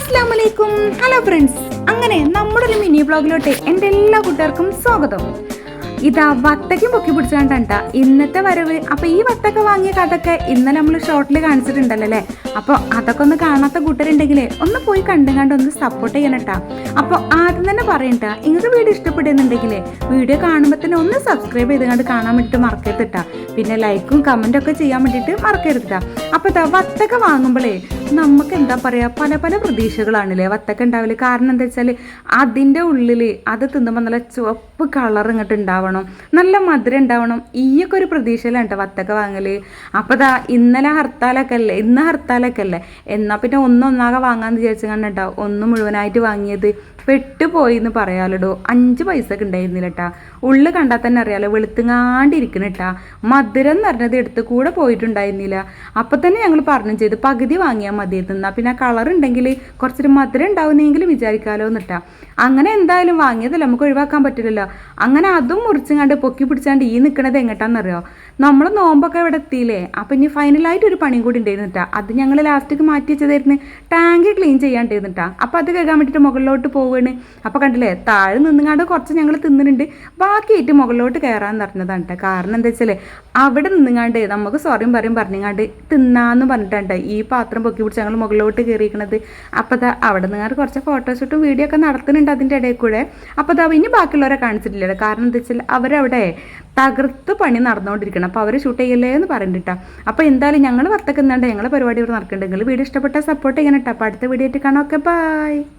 അസ്സാമലൈക്കും hello friends. അങ്ങനെ നമ്മുടെ ഒരു മിനി ബ്ലോഗിലോട്ട് എന്റെ എല്ലാ കൂട്ടുകാർക്കും സ്വാഗതം. ഇതാ വത്തക്കും പൊക്കി പിടിച്ചുകൊണ്ടാണ് ഇന്നത്തെ വരവ്. അപ്പൊ ഈ വത്തക്ക വാങ്ങിയ കഥയൊക്കെ ഇന്നലെ നമ്മൾ ഷോർട്ടിൽ കാണിച്ചിട്ടുണ്ടല്ലോ അല്ലേ അപ്പോൾ അതൊക്കെ ഒന്ന് കാണാത്ത കൂട്ടരുണ്ടെങ്കിലേ ഒന്ന് പോയി കണ്ടും കണ്ട് ഒന്ന് സപ്പോർട്ട് ചെയ്യണട്ടാ. അപ്പോൾ ആദ്യം തന്നെ പറയണ്ട ഇങ്ങനത്തെ വീഡിയോ ഇഷ്ടപ്പെടുന്നുണ്ടെങ്കിലേ വീഡിയോ കാണുമ്പോൾ തന്നെ ഒന്ന് സബ്സ്ക്രൈബ് ചെയ്ത് കണ്ട് കാണാൻ വേണ്ടിയിട്ട് മറക്കരുതിട്ടാ പിന്നെ ലൈക്കും കമന്റും ഒക്കെ ചെയ്യാൻ വേണ്ടിയിട്ട് മറക്കരുതിട്ടാ അപ്പോൾ ഇതാ വത്തക്ക വാങ്ങുമ്പോഴേ നമുക്ക് എന്താ പറയാ പല പല പ്രതീക്ഷകളാണല്ലേ വത്തക്ക ഉണ്ടാവില്ല കാരണം എന്താ വെച്ചാൽ അതിന്റെ ഉള്ളിൽ അത് തിന്നുമ്പോൾ നല്ല ചുവപ്പ് കളർ ഇങ്ങോട്ട് ഉണ്ടാവണം. നല്ല മധുരം ഉണ്ടാവണം. ഈയൊക്കെ ഒരു പ്രതീക്ഷയിലാണ് കേട്ടോ വത്തക്ക വാങ്ങൽ. അപ്പോൾ ദാ ഇന്നലെ ഹർത്താലൊക്കെ അല്ലേ ഇന്ന് ഹർത്താലൊക്കെ അല്ലേ എന്നാൽ പിന്നെ ഒന്നൊന്നാകെ വാങ്ങാന്ന് വിചാരിച്ചു കണ്ടോ ഒന്ന് മുഴുവനായിട്ട് വാങ്ങിയത്. പെട്ടുപോയി എന്ന് പറയാലോ അഞ്ച് പൈസക്ക് ഉണ്ടായിരുന്നില്ല കേട്ടാ ഉള്ളു കണ്ടാൽ തന്നെ അറിയാലോ വെളുത്തുങ്ങാണ്ടിരിക്കണ കേട്ടാ മധുരം എന്ന് പറഞ്ഞത് എടുത്ത് കൂടെ പോയിട്ടുണ്ടായിരുന്നില്ല. അപ്പം തന്നെ ഞങ്ങൾ പറഞ്ഞു ചെയ്ത് പകുതി വാങ്ങിയാൽ മതി തിന്നാ പിന്നെ കളർ ഉണ്ടെങ്കിൽ കുറച്ചൊരു മധുരം ഉണ്ടാവുന്നെങ്കിലും വിചാരിക്കാലോ എന്നിട്ടാ അങ്ങനെ എന്തായാലും വാങ്ങിയതല്ല നമുക്ക് ഒഴിവാക്കാൻ പറ്റില്ലല്ലോ. അങ്ങനെ അതും മുറിച്ചുങ്ങാണ്ട് പൊക്കി പിടിച്ചാണ്ട് ഈ നിൽക്കണത് എങ്ങട്ടാന്നറിയോ? നമ്മൾ നോമ്പൊക്കെ ഇവിടെ എത്തിയില്ലേ? അപ്പം ഇനി ഫൈനലായിട്ട് ഒരു പണിയും കൂടി ഉണ്ടായിരുന്നിട്ടാ. അത് ഞങ്ങൾ ലാസ്റ്റേക്ക് മാറ്റി വെച്ചതായിരുന്നു. ടാങ്ക് ക്ലീൻ ചെയ്യാണ്ടിരുന്നിട്ടാ അപ്പം അത് കേൾക്കാൻ വേണ്ടിയിട്ട് മുകളിലോട്ട് പോവുകയാണ് അപ്പോൾ കണ്ടില്ലേ? താഴെ നിന്നുങ്ങാണ്ട് കുറച്ച് ഞങ്ങൾ തിന്നുന്നുണ്ട് ബാക്കിയായിട്ട് മുകളിലോട്ട് കയറാൻ പറഞ്ഞതാണ് കാരണം എന്താ വെച്ചാൽ അവിടെ നിന്നുങ്ങാണ്ട് നമുക്ക് സോറിയും പറയും പറഞ്ഞങ്ങാണ്ട് തിന്നാന്ന് പറഞ്ഞിട്ടുണ്ട് ഈ പാത്രം പൊക്കി പിടിച്ച് ഞങ്ങൾ മുകളിലോട്ട് കയറിയിരിക്കണത് അപ്പോൾ അവിടെ നിന്നാണ് കുറച്ച് ഫോട്ടോഷൂട്ടും വീഡിയോ ഒക്കെ നടത്തുന്നുണ്ട് അതിന്റെ ഇടയിൽ കൂടെ. അപ്പോൾ ദാ ഇനി ബാക്കിയുള്ളവരെ കാണിച്ചിട്ടില്ല കാരണം എന്താ വെച്ചാൽ അവരവിടെ തകർത്ത് പണി നടന്നുകൊണ്ടിരിക്കണം അപ്പോൾ അവർ ഷൂട്ട് ചെയ്യല്ലേ എന്ന് പറഞ്ഞിട്ടാ അപ്പോൾ എന്തായാലും ഞങ്ങൾ വർത്തക്കുന്നുണ്ട് ഞങ്ങളെ പരിപാടി ഇവിടെ നടക്കുന്നുണ്ട് നിങ്ങൾ വീഡിയോ ഇഷ്ടപ്പെട്ട സപ്പോർട്ട് ചെയ്യണം കേട്ടോ അപ്പോൾ അടുത്ത വീഡിയോ ആയിട്ട് കാണാം. Okay bye